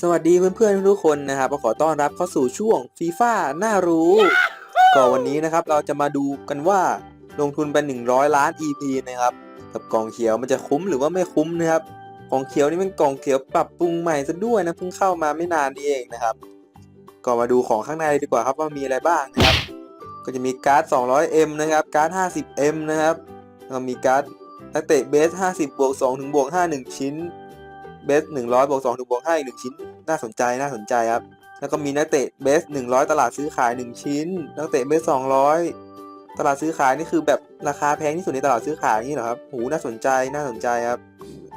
สวัสดีเพื่อนๆทุกคนนะครับขอต้อนรับเข้าสู่ช่วงฟีฟ่าน่ารู้ ก็วันนี้นะครับเราจะมาดูกันว่าลงทุนไป 100 ล้าน EP นะครับกับกล่องเขียวมันจะคุ้มหรือว่าไม่คุ้มนะครับกองเขียวนี่เป็นกล่องเขียวปรับปรุงใหม่ซะด้วยนะเพิ่งเข้ามาไม่นานนี่เองนะครับ ก็มาดูของข้างในดีกว่าครับว่ามีอะไรบ้างนะครับ ก็จะมีการ์ด 200M นะครับการ์ด 50M นะครับแล้วก็มีการ์ดนักเตะเบส 50บวก2ถึงบวก5 1 ชิ้น เบส100บวก2ถึงบวก5อีก1ชิ้น น่าสนใจน่าสนใจครับ แล้วก็มีนักเตะเบส100ตลาดซื้อขาย1ชิ้น นักเตะเบส200ตลาดซื้อขายนี่คือแบบราคาแพงที่สุดในตลาดซื้อขายนี่เหรอครับโหน่าสนใจน่าสนใจครับ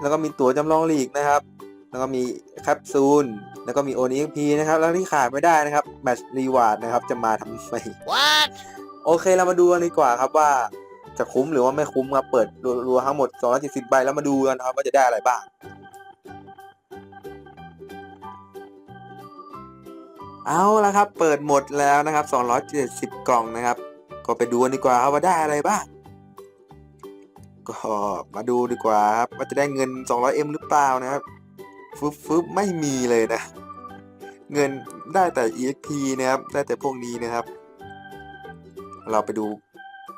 แล้วก็มีตั๋วจำลองลีกนะครับ แล้วก็มีแคปซูล แล้วก็มีโอนิพีนะครับ แล้วที่ขาดไม่ได้นะครับแมตช์รีวาร์ดนะครับ จะมาทำไม What? โอเคเรามาดูกันดีกว่าครับว่าจะคุ้มหรือว่าไม่คุ้มครับเปิดรัวๆทั้งหมด 270 ใบแล้วมาดูกันนะครับว่าจะได้อะไรบ้าง เอาละครับ เปิดหมดแล้วนะครับ 270 กล่องนะครับ ก็ไปดูดีกว่าครับว่าได้อะไรบ้าง ก็มาดูดีกว่าครับว่าจะได้เงิน 200M หรือเปล่านะครับฟึบฟึบไม่มีเลยนะ เงินได้แต่ EXP นะครับ ได้แต่พวกนี้นะครับ เราไปดู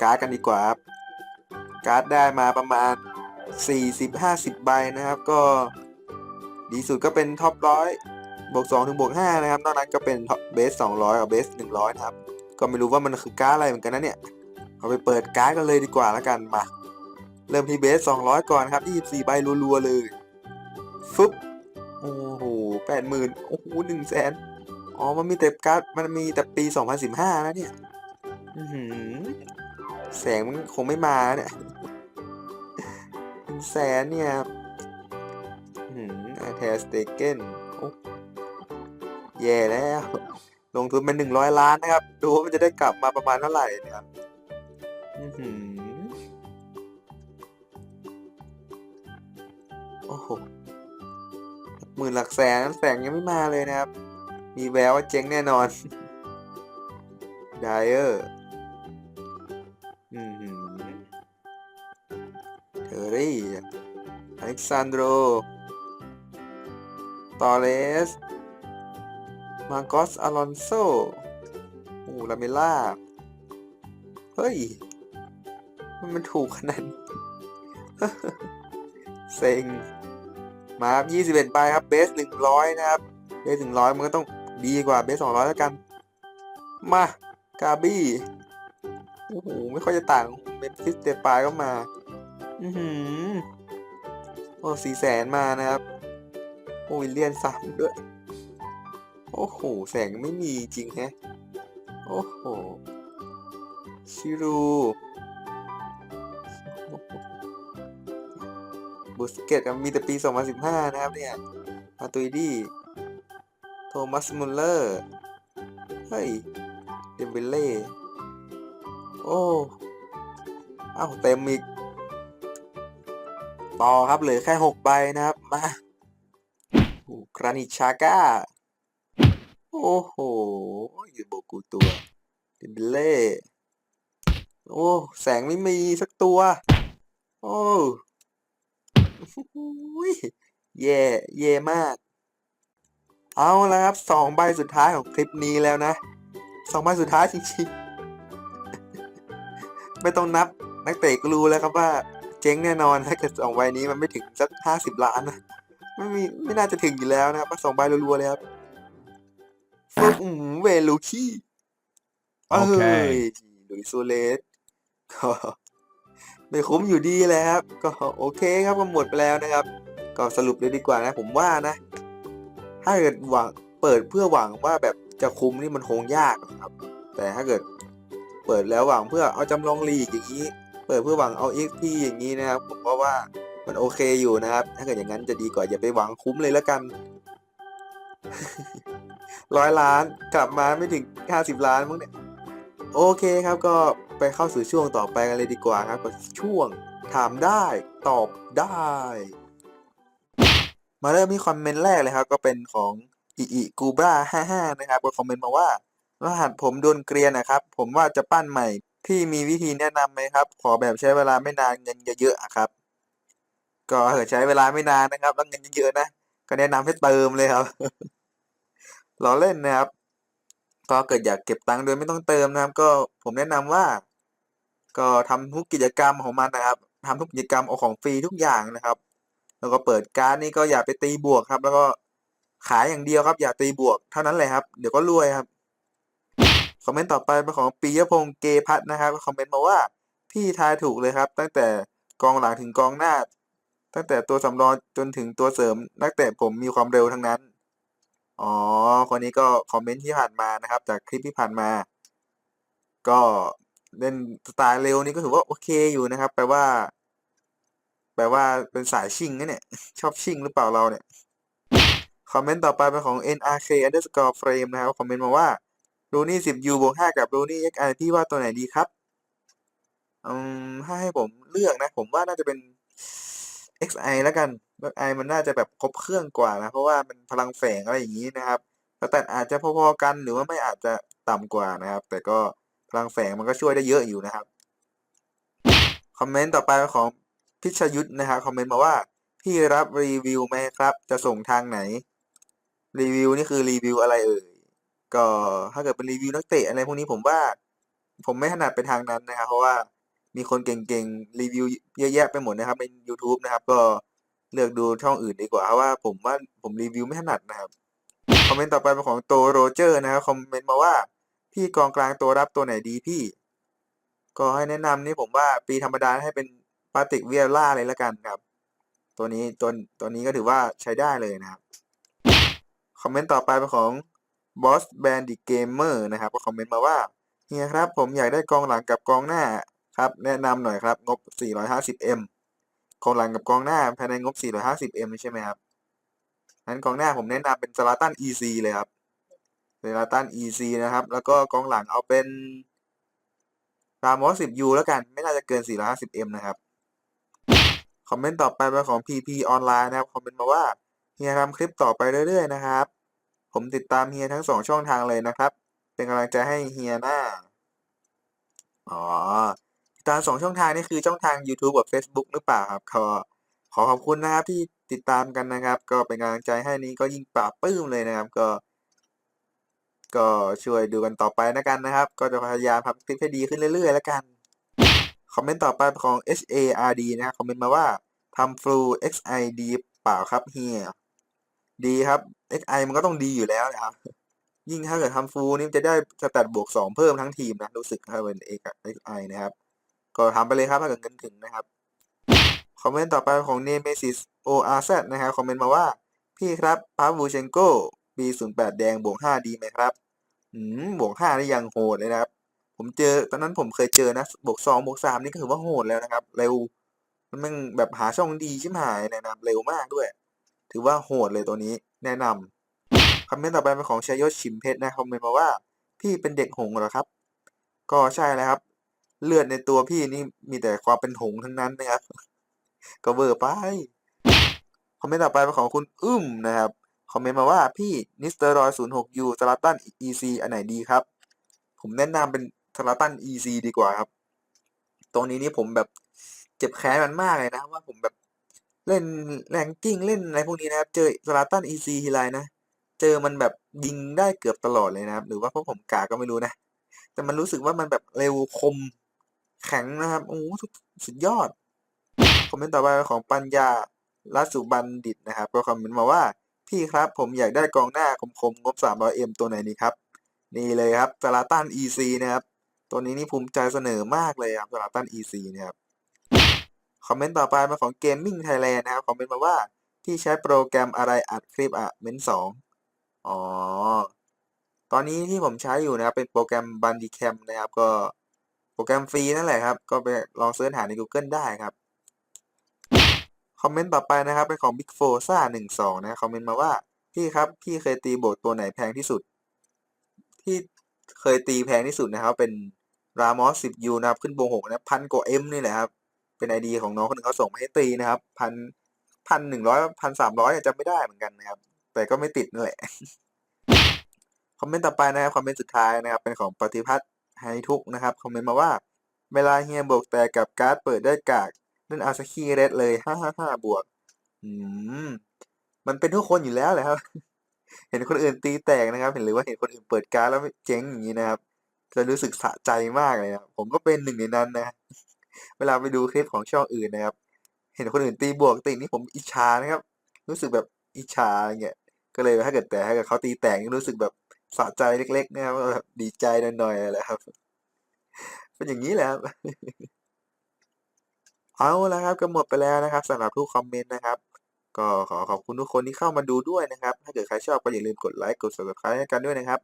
การ์ดกันดีกว่าครับ การ์ดได้มาประมาณ 40-50 ใบนะครับ ก็ดีสุดก็เป็นท็อปร้อย บวก2ถึงบวก5นะครับ นอกนั้นก็เป็นเบส200กับเบส100นะครับ ก็ไม่รู้ว่ามันคือการ์ดอะไรเหมือนกันนะเนี่ย เอาไปเปิดการ์ดกันเลยดีกว่าแล้วกันมา เริ่มที่เบส200 ก่อนครับ24ใบรัวๆเลยฟึบโอ้โห80,000โอ้โห1แสนอ๋อ มันมีแต่การ์ดมันมีแต่ปี 2015 นะเนี่ยอื้อหือแสงมันคงไม่มาเนี่ยเป็นแสนเนี่ยอาแทสเตเกน แย่แล้ว ลงทุนเป็นหนึ่งร้อยล้านนะครับ ดูว่ามันจะได้กลับมาประมาณเท่าไหร่นะครับอื้อหือโอ้โหหมื่นหลักแสนแสงยังไม่มาเลยนะครับ มีแววว่าเจ๊งแน่นอนไดเออร์อืมเทอร์รี่อเล็กซานโดรตอเรส มาโกสอลอนโซโอ้ลาเมล่า เฮ้ย มันมันถูกขนาดเซ็ง มาครับ21ใบครับ เบส100นะครับ เบส100มันก็ต้องดีกว่าเบส200แล้วกัน มา กาบี้ โอ้โห ไม่ค่อยจะต่างเมมฟิสเตปายก็มา อือหือ โอ้สี่แสนมานะครับ โอ้วิลเลียนสามด้วย อ้โห แสงไม่มีจริงแฮะ โอ้โห ชิรูบุสเกตมีแต่ปี 2015 นะครับเนี่ย มาตุยดี้ โทมัสมุลเลอร์ เฮ้ย เดมเบเล่ โอ้ อ้าวเต็มอีก ต่อครับเหลือแค่หกใบนะครับ มาโอ้กรานิชาก้า โอ้โหอยูโบกูตัวเดมเบเล่โอ้แสงไม่มีสักตัว โอ้ยแย่แย่มาก เอาล้วครับสองใบสุดท้ายของคลิปนี้แล้วนะสองใบสุดท้ายจริงๆ ไม่ต้องนับนักเตะก็รู้แล้วครับว่า เจ๊งแน่นอนถ้าเกิดสองใบนี้มันไม่ถึงสักห้าสิบล้านนะไม่มีไม่น่าจะถึงอยู่แล้วนะครับสองใบรัวๆเลยครับ อืมเวลูคี้โอเคยลุยโซเลสก็ไม่คุ้มอยู่ดีเลยครับ ก็โอเคครับก็หมดไปแล้วนะครับ ก็สรุปเลยดีกว่านะผมว่านะ ถ้าเกิดหวังเปิดเพื่อหวังว่าแบบจะคุ้มนี่มันคงยากนะครับ แต่ถ้าเกิดเปิดแล้วหวังเพื่อเอาจำลองลีกอย่างนี้ เปิดเพื่อหวังเอา XP อย่างนี้นะครับ ผมก็ว่ามันโอเคอยู่นะครับ ถ้าเกิดอย่างนั้นจะดีกว่าอย่าไปหวังคุ้มเลยแล้วกัน ร้อยล้านกลับมาไม่ถึง 50 ล้านมั้งเนี่ยโอเคครับก็ไปเข้าสู่ช่วงต่อไปกันเลยดีกว่าครับกับช่วงถามได้ตอบได้ มาเริ่มที่คอมเมนต์แรกเลยครับ ก็เป็นของอีอีกูบราห้าห้านะครับก็คอมเมนต์มาว่ารหัสผมโดนเกรียนนะครับ ผมว่าจะปั้นใหม่พี่มีวิธีแนะนำไหมครับ ขอแบบใช้เวลาไม่นานเงินเยอะๆอะครับ ก็ถ้าเกิดใช้เวลาไม่นานนะครับแล้วเงินเยอะๆนะ ก็แนะนำให้เติมเลยครับ ล้อเล่นนะครับ ก็เกิดอยากเก็บตังค์โดยไม่ต้องเติมนะครับ ก็ผมแนะนำว่า ก็ทำทุกกิจกรรมของมันนะครับทำทุกกิจกรรมเอาของฟรีทุกอย่างนะครับ แล้วก็เปิดการ์ดนี่ก็อย่าไปตีบวกครับ แล้วก็ขายอย่างเดียวครับ อย่าตีบวกเท่านั้นเลยครับ เดี๋ยวก็รวยครับคอมเมนต์ต่อไปเป็นของปียพงษ์เกพัฒน์นะครับคอมเมนต์มาว่าพี่ทายถูกเลยครับ ตั้งแต่กองหลังถึงกองหน้า ตั้งแต่ตัวสำรองจนถึงตัวเสริมนักเตะผมมีความเร็วทั้งนั้น อ๋อ คนนี้ก็คอมเมนต์ที่ผ่านมานะครับ จากคลิปที่ผ่านมา ก็เล่นสไตล์เร็วนี่ก็ถือว่าโอเคอยู่นะครับแปลว่า แปลว่าเป็นสายชิ่งนะเนี่ย ชอบชิ่งหรือเปล่าเราเนี่ย คอมเมนต์ต่อไปเป็นของ nrk underscore frame นะครับ คอมเมนต์มาว่ารูนี่ 10u บวก 5 กับรูนี่ xi พี่ว่าตัวไหนดีครับ อืมถ้าให้ผมเลือกนะ ผมว่าน่าจะเป็น xi แล้วกัน xi มันน่าจะแบบครบเครื่องกว่านะ เพราะว่ามันพลังแฝงอะไรอย่างนี้นะครับแต่อาจจะพอๆกันหรือว่าไม่อาจจะต่ำกว่านะครับ แต่ก็พลังแฝงมันก็ช่วยได้เยอะอยู่นะครับคอมเมนต์ต่อไปของพิชยุทธนะครับคอมเมนต์มาว่าพี่รับรีวิวไหมครับ จะส่งทางไหน รีวิวนี่คือรีวิวอะไรเอ่ยก็ถ้าเกิดเป็นรีวิวนักเตะอะไรพวกนี้ผมว่า ผมไม่ถนัดไปทางนั้นนะครับเพราะว่า มีคนเก่งๆ รีวิวเยอะแยะไปหมดนะครับใน YouTube นะครับ ก็เลือกดูช่องอื่นดีกว่าเพราะว่าผมว่าผมรีวิวไม่ถนัดนะครับ คอมเมนต์ต่อไปเป็นของโตโรเจอร์นะครับคอมเมนต์มาว่าพี่กองกลางตัวรับตัวไหนดีพี่ ก็ให้แนะนำนี่ผมว่าปีธรรมดาให้เป็นปาติกเวียร่าเลยละกันครับ ตัวนี้ตัวตัวนี้ก็ถือว่าใช้ได้เลยนะครับคอมเมนต์ต่อไปเป็นของ Boss Bandit Gamer นะครับก็คอมเมนต์มาว่าเฮียครับ ผมอยากได้กองหลังกับกองหน้า ครับแนะนำหน่อยครับ งบ 450m กองหลังกับกองหน้าภายในงบ 450m ใช่ไหมครับงั้นกองหน้าผมแนะนำเป็นซาลาตัน EC เลยครับซาลาตัน EC นะครับ แล้วก็กองหลังเอาเป็นรามอส 10U แล้วกัน ไม่น่าจะเกิน 450m นะครับ คอมเมนต์ต่อไปเป็นของ PP ออนไลน์นะครับ คอมเมนต์มาว่าเฮียทำคลิปต่อไปเรื่อยๆนะครับ ผมติดตามเฮียทั้งสองช่องทางเลยนะครับ เป็นกำลังใจให้เฮียหน้า อ๋อ ตามสองช่องทางนี่คือช่องทาง YouTube กับ Facebook หรือเปล่าครับขอขอขอบคุณนะครับที่ติดตามกันนะครับ ก็เป็นกำลังใจให้นี้ก็ยิ่งปราบปื้มเลยนะครับ ก็ ก็ช่วยดูกันต่อไปนะกันนะครับ ก็จะพยายามทำคลิปให้ดีขึ้นเรื่อยๆแล้วกันคอมเมนต์ต่อไปของ HARD นะครับคอมเมนต์มาว่าทำ Flu XID เปล่าครับเฮียดีครับ XI มันก็ต้องดีอยู่แล้วนะครับ ยิ่งถ้าเกิดทำฟูนี่จะได้สแตทบวกสองเพิ่มทั้งทีมนะ รู้สึกถ้าเป็น XI นะครับ ก็ทำไปเลยครับถ้าเกิดเงินถึงนะครับ คอมเมนต์ต่อไปของ Nemesis ORZ นะครับคอมเมนต์มาว่า พี่ครับพาวูเชนโกปี08 แดงบวก5ดีไหมครับอืมบวก5นี่ยังโหดเลยนะครับ ผมเจอตอนนั้นผมเคยเจอนะบวก2บวก3นี่ก็ถือว่าโหดแล้วนะครับ เร็ว มันมันแบบหาช่องดีชิบหายนะครับเร็วมากด้วย ถือว่าโหดเลยตัวนี้แนะนำคอมเมนต์ต่อไปเป็นของชัยยศชิมเพชรนะคอมเมนต์มาว่า พี่เป็นเด็กหงเหรอครับ ก็ใช่แล้วครับ เลือดในตัวพี่นี่มีแต่ความเป็นหงทั้งนั้นนะครับ ก็เบอร์ไป คอมเมนต์ต่อไปเป็นของคุณอึ้มนะครับ คอมเมนต์มาว่าพี่นิสเตอรอย06 U สลาตัน EC อันไหนดีครับ ผมแนะนำเป็นสลาตัน EC ดีกว่าครับ ตรงนี้นี่ผมแบบเจ็บแค้นมันมากเลยนะว่าผมแบบเล่นแรงกิ้งเล่นอะไรพวกนี้นะครับ เจอสลาตัน EC ทีไรนะ เจอมันแบบยิงได้เกือบตลอดเลยนะครับ หรือว่าเพราะผมกาก็ไม่รู้นะ แต่มันรู้สึกว่ามันแบบเร็วคม แข็งนะครับ โอ้สุดยอด คอมเมนต์ต่อไปของปัญญาลัสุบัณฑิตนะครับ ก็คอมเมนต์มาว่า พี่ครับผมอยากได้กองหน้าคมๆงบ 300M ตัวไหนดีครับ นี่เลยครับสลาตัน EC นะครับ ตัวนี้นี่ภูมิใจเสนอมากเลยครับสลาตัน EC นะครับ คอมเมนต์ต่อไปมาของ Gaming Thailand นะครับ คอมเมนต์มาว่าพี่ใช้โปรแกรมอะไรอัดคลิปอะเมนสองอ๋อ ตอนนี้ที่ผมใช้อยู่นะครับเป็นโปรแกรม Bandicam นะครับก็ โปรแกรมฟรีนั่นแหละครับ ก็ไปลองเสิร์ชหาใน Google ได้ครับ คอมเมนต์ต่อไปนะครับเป็นของ Big f o r z a 12 นะคอมเมนต์มาว่า พี่ครับ พี่เคยตีโบทตัวไหนแพงที่สุด ที่เคยตีแพงที่สุดนะครับ เป็น Ramos 10U นะครับ ขึ้นโบ6นะพันกว่า M นี่แหละครับ เป็นไอดีของน้องคนหนึ่งเขาส่งมาให้ตีนะครับพันพันหนึ่งร้อยพันสามร้อยจำไม่ได้เหมือนกันนะครับ แต่ก็ไม่ติดนั่นแหละคอมเมนต์ต่อไปนะครับคอมเมนต์สุดท้ายนะครับ เป็นของปฏิพัฒน์ ไฮทุกนะครับคอมเมนต์มาว่า เวลาเฮียบวกแต่กับการ์ดเปิดได้กากเล่นอาซาคีเรดเลยห้าห้าห้าบวก อืม มันเป็นทุกคนอยู่แล้วแหละครับ เห็นคนอื่นตีแตกนะครับ เห็นหรือว่าเห็นคนอื่นเปิดการดแล้วเจ๊งอย่างนี้นะครับ จะรู้สึกสะใจมากเลยนะผมก็เป็นหนึ่งในนั้นนะ เวลาไปดูคลิปของช่องอื่นนะครับ เห็นคนอื่นตีบวกตีนี่ผมอิจฉานะครับ รู้สึกแบบอิจฉาอย่างเงี้ย ก็เลยถ้าเกิดแต่ถ้าเกิดเขาตีแตกรู้สึกแบบ สะใจเล็กๆนะครับแบบดีใจหน่อยๆอะไรครับ เป็นอย่างนี้แหละครับเอาละครับก็หมดไปแล้วนะครับสำหรับทุกคอมเมนต์นะครับ ก็ขอขอบคุณทุกคนที่เข้ามาดูด้วยนะครับ ถ้าเกิดใครชอบก็อย่าลืมกดไลค์กด subscribe ให้กันด้วยนะครับ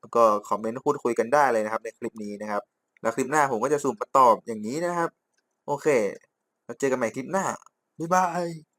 แล้วก็คอมเมนต์พูดคุยกันได้เลยนะครับ ในคลิปนี้นะครับ แล้วคลิปหน้าผมก็จะสุ่มมาตอบอย่างนี้นะครับ โอเค แล้วเจอกันใหม่คลิปหน้าบ๊ายบาย